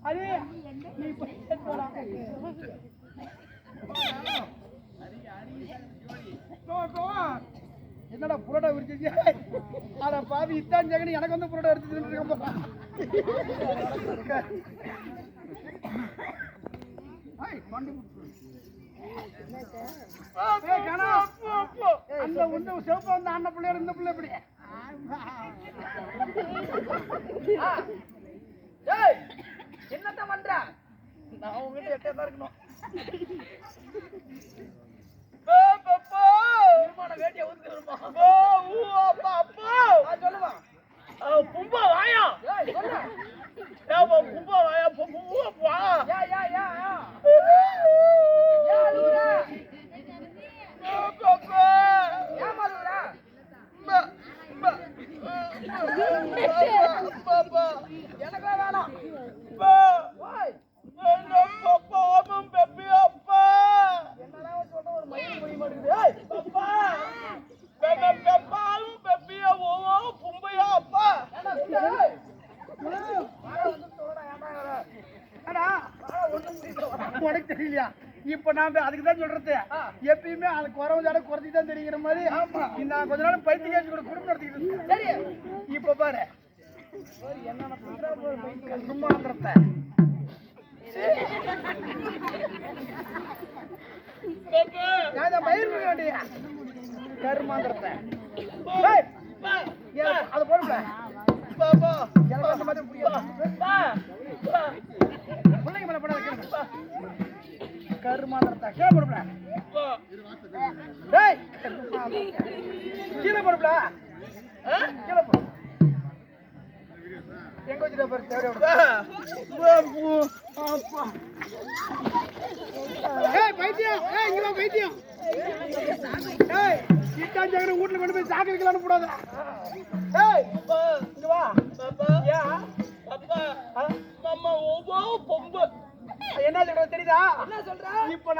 Array நீ போய் போடா போ, போ. என்னடா புரோட்டா விரிச்சிச்சு அட பாவி இத்தான் ஜெகன் எனக்கு வந்து புரோட்டா எடுத்து தின்னுட்டு அந்த உந்த சிவப்பா வந்து அண்ணன் பிள்ளையோட இந்த பிள்ளை எப்படி? டேய் என்னத்த பண்ற? நான் உங்ககிட்ட எட்டே தான் இருக்கணும். வேட்டிய ஊத்துக்கிறோமா அப்பா சொல்லுவா பும்பா வாயா. பும்பா வாயா. பும்பா யா நான் அதுக்கு தான் சொல்றது. எப்பயுமே அது குறவு ஜாட குறைச்சி தான் தெரிகிற மாதிரி நான் கொஞ்ச நாள் பைத்திய கேட்டு கூட குடும்பம் நடத்திக்கிட்டு சரி. இப்ப பாரு. பண்ண வேண்டிய கருமாந்திரத்தை. அதை போடுங்க பிள்ளைங்க மேல கேளுங்க. கருமாந்திரத்தை கீழே டேய் கீழே கீழே போடு எங்க பாரு தேவையா ஏய் பைத்தியம். ஏய் இங்க பைத்தியம். ஏய் இட்டான் ஜகன வீட்ல கொண்டு போய் சாக்கு வைக்கலாம்னு போடாத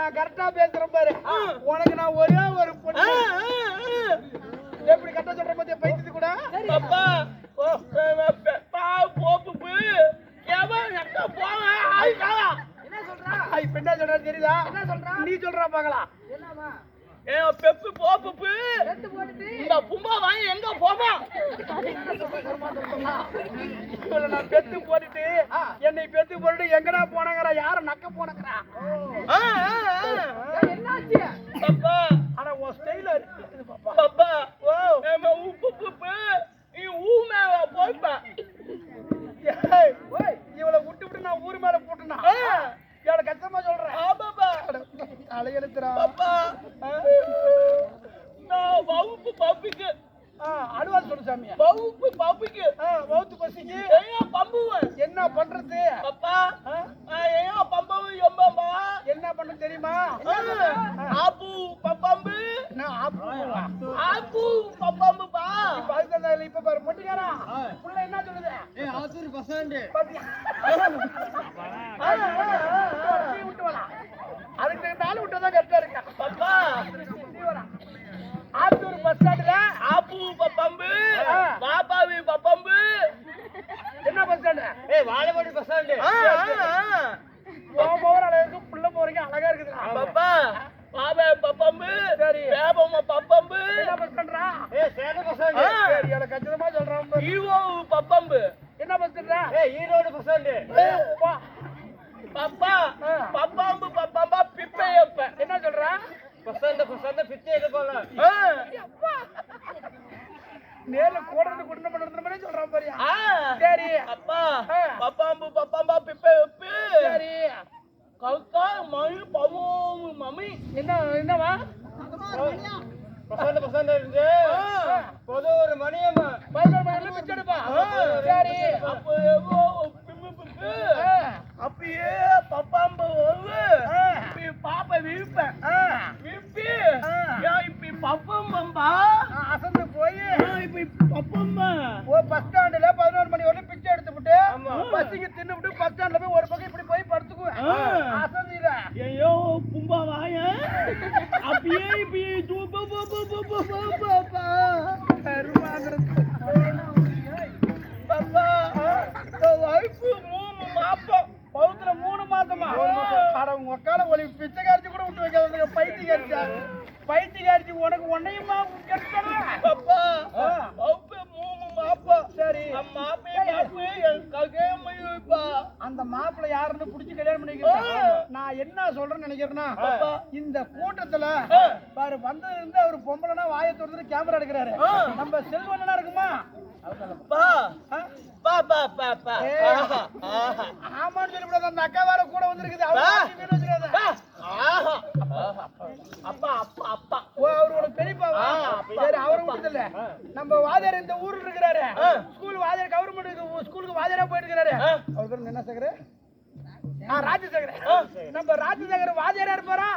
நான் கரெக்டா பேசுறேன் பாரு. உனக்கு நான் ஒரே ஒரு பொண்ணு. எப்படி கரெக்டா சொல்ற பத்தியா பைத்தியத்து கூட? என்ன சொல்ற? இப்ப என்ன சொல்றது தெரியுதா? என்ன சொல்றா? நீ சொல்றா பாக்கலாம் பெப்பு போப்பு. போட்டுட்டு. இந்த பும்பா வாங்கி எங்க போமா? இவளை நான் பெத்து போட்டுட்டு என்னை பெத்து போட்டுட்டு எங்கடா போனங்கறா யார நக்க போனங்கறா என்னாச்சு? பாப்பா ஆனா உன் ஸ்டைல இருக்குது பாப்பா பாப்பா ஓ ஏமா உப்பு புப்பு நீ ஊ மேல போய்ப்பா ஏய், ஓய், இவளை விட்டு விட்டு நான் ஊர் மேல போட்டுனா இவளை கஷ்டமா சொல்றேன் ஆமாப்பா அலையெழுத்துறா பாப்பா நான் வகுப்பு பப்பிக்கு சாமியா வகுப்பு பப்பிக்கு. வவுத்து பசிக்கு. ஏன் பம்புவன் என்ன பண்றது? ஆ? ஏன் பம்பவு எம்பம்பா. என்ன பண்ண தெரியுமா? ஆப்பு பப்பம்பு. நான் ஆப்புவா. ஆப்பு. பப்பம்புப்பா. அதுக்கு இப்ப பாரு பொட்டிக்காரா புள்ள என்ன சொல்லுது? பாத்தியா? ஆ, ஆ, ஆ, ஆ, நீ விட்டு வாடா. அதுக்கு தகுந்த ஆளு விட்டாதான் கரெக்டா இருக்கா பாப்பா நீ வாடா. ஆத்தூர் பஸ் ஸ்டாண்டுல ஆப்பு பப்பம்பு ஆ. பாப்பாவி பப்பம்பு என்ன பஸ் ஸ்டாண்டு ஏய் வாழவாடி பஸ் ஸ்டாண்டு போக போக அழகு புள்ள போறீங்க அழகா இருக்குதுடா பாப்பா பாபா பப்பம்பு சரி. பேபம்மா பப்பம்பு என்ன பஸ் ஸ்டாண்டா ஏய் சேலம் பஸ் சரி எனக்கு கச்சிதமா சொல்றான் பாரு. ஈவோ பப்பம்பு என்ன பஸ் ஸ்டாண்டா ஏய் ஈரோடு பஸ் ஸ்டாண்டு வா. பாப்பா ஆ. பப்பாம்பு பப்பம்பா பிப்பையப்ப என்ன சொல்றா பஸ் ஸ்டாண்டு பஸ் ஸ்டாண்டு பிச்சை எது போல நேர்ல கூட இருந்து குடும்பம் நடத்துற மாதிரி சொல்றான் பாரியா ஆ சரி அப்பா ஆ. பப்பாம்பு பப்பம்பா பிப்பையப்பு சரி கல்கா மணி பமோமு மம்மி என்ன என்னவா பசந்த பசந்த இருந்து. பொது ஒரு மணியம்மா பதினோரு மணில பிச்சை எடுப்பா சரி. அப்பயே பப்பாம்பு பாப்பை விழுப்பேன். ஏன் இப்படி பப்பம்பம்பா அசந்து போய். இப்படி பப்பம்பா ஒரு பஸ் ஸ்டாண்டுல பதினோரு மணி வரையும் பிச்சை எடுத்து விட்டு ஆமா. பஸ்ஸுக்கு தின்னு விட்டு பஸ் ஸ்டாண்ட்ல போய் ஒரு பக்கம் இப்படி போய் படுத்துக்குவேன் ஆ. அசந்தில ஐயோ பும்பா வாய அப்படியே இப்படி தூப்பா கருமாங்கிறது வச்சுட்டானே. அப்பா ஆ. அப்ப மூணு மாப்பா சரி அம்மா மாப்பு என் ககே மயுப்பா அந்த யாருன்னு புடிச்சு கல்யாணம் பண்ணிக்கிறேன். நான் என்ன சொல்றேன்னு நினைக்கிறேன்னா. இந்த கூட்டத்துல. பாரு வந்தது இருந்து அவர் பொம்பளைனா வாயை திறந்து கேமரா எடுக்கிறாரு. நம்ம செல்வனா இருக்குமா? ஆமான்னு சொல்லக்கூடாது அந்த அக்கா வேற கூட வந்திருக்குது. அப்பா அப்பா அப்பா. ஓ அவரோட பெரியப்பாவா. சரி அவரை விட்டுல நம்ம வாதியார் இந்த ஊர்ல இருக்கிறாரு. ஸ்கூல் வாதியார் கவர்மெண்ட் ஸ்கூலுக்கு வாதியாரா ஆ. அவர் என்ன சேகர்? ஆ ராஜசேகர் நம்ம ராஜசேகர் வாதியாரா இருப்பாரா?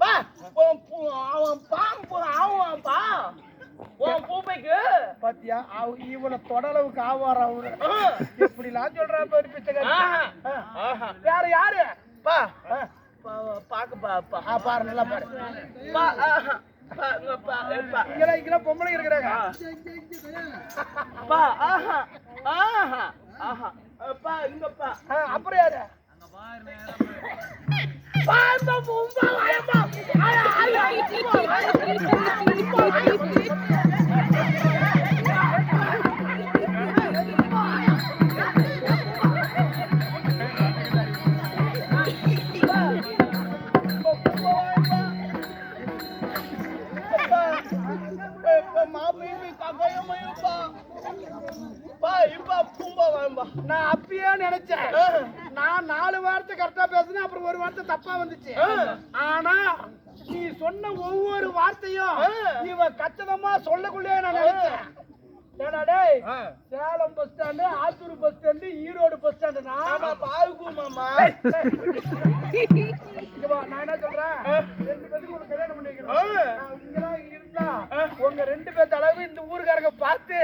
பா அவன் பாம்பு உன் பூப்பைக்கு பாத்தியா இவனை தொடளவுக்கு ஆவார் அவரு ஆ. எப்படிலாம் சொல்றா பாரு பிச்சைக்காரி. யாரு யாரு? பா. பாக்க பா பாரு நல்லா பாரு. இங்கெல்லாம் இங்கெல்லாம் பொம்பளை இருக்கிறாங்க. பா ஆஹா. ஆஹா. ஆஹா. பா இங்க பா ஆ, அப்புறம் யாரு? பா ஒரு வார்த்தை தப்பா வந்துச்சு. ஆனா நீ சொன்ன ஒவ்வொரு வார்த்தையும் இவ கச்சிதமா சொல்லக்குள்ளே நான் நினைச்சேன். ஏடா டேய் Salem bus stand Attur bus stand Erode bus stand இங்க வா, நான் என்ன சொல்றேன்? ரெண்டு பேத்துக்கு ஒரு கல்யாணம் பண்ணி வைக்கிறேன் இங்கெல்லாம் இருந்தா உங்க ரெண்டு பேர்த்த அளவு இந்த ஊருக்காரங்க பார்த்து